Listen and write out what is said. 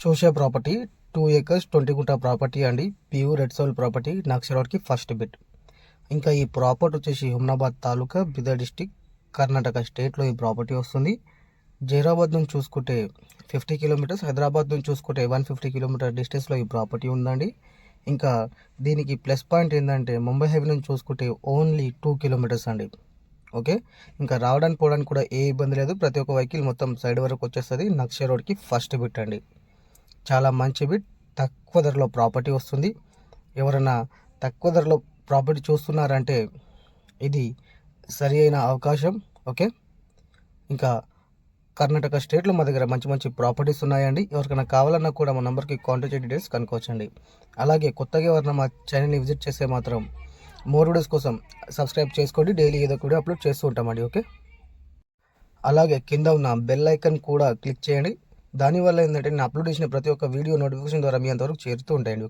చూసే property two acres twenty గుంట property అండి. పియూ రెడ్ సోల్ ప్రాపర్టీ నక్షరాడ్కి ఫస్ట్ బిట్ ఇంకా ఈ ప్రాపర్టీ వచ్చేసి హుమ్నాబాద్ తాలూకా బిదర్ డిస్టిక్ కర్ణాటక స్టేట్లో ఈ ప్రాపర్టీ వస్తుంది. జైరాబాద్ నుంచి చూసుకుంటే ఫిఫ్టీ కిలోమీటర్స్ హైదరాబాద్ నుంచి చూసుకుంటే వన్ ఫిఫ్టీ కిలోమీటర్ డిస్టెన్స్లో ఈ ప్రాపర్టీ ఉందండి. ఇంకా దీనికి ప్లస్ పాయింట్ ఏంటంటే ముంబై హైవే నుంచి చూసుకుంటే ఓన్లీ టూ కిలోమీటర్స్ అండి. ఓకే? ఇంకా రావడానికి పోవడానికి కూడా ఏ ఇబ్బంది లేదు. ప్రతి ఒక్క వెహికల్ మొత్తం సైడ్ వరకు వచ్చేస్తుంది. నక్ష రోడ్కి ఫస్ట్ బిట్ అండి. చాలా మంచి బిట్ తక్కువ ధరలో ప్రాపర్టీ వస్తుంది. ఎవరైనా తక్కువ ధరలో ప్రాపర్టీ చూస్తున్నారంటే ఇది సరి అయిన అవకాశం. ఓకే? ఇంకా కర్ణాటక స్టేట్లో మా దగ్గర మంచి మంచి ప్రాపర్టీస్ ఉన్నాయండి. ఎవరికైనా కావాలన్నా కూడా మా నెంబర్కి కాంటాక్ట్ డీటెయిల్స్ కనుక్కోవచ్చండి. అలాగే కొత్తగా ఎవరైనా మా ఛానల్ని విజిట్ చేస్తే మాత్రం మోర్ వీడియోస్ కోసం సబ్స్క్రైబ్ చేసుకోండి. డైలీ ఏదో కూడా అప్లోడ్ చేస్తూ ఉంటామండి. ఓకే? అలాగే కింద ఉన్న బెల్ ఐకన్ కూడా క్లిక్ చేయండి. దానివల్ల ఏంటంటే నేను అప్లోడ్ చేసిన ప్రతి ఒక్క వీడియో నోటిఫికేషన్ ద్వారా మీ అంతవరకు చేరుతూ ఉంటాయండి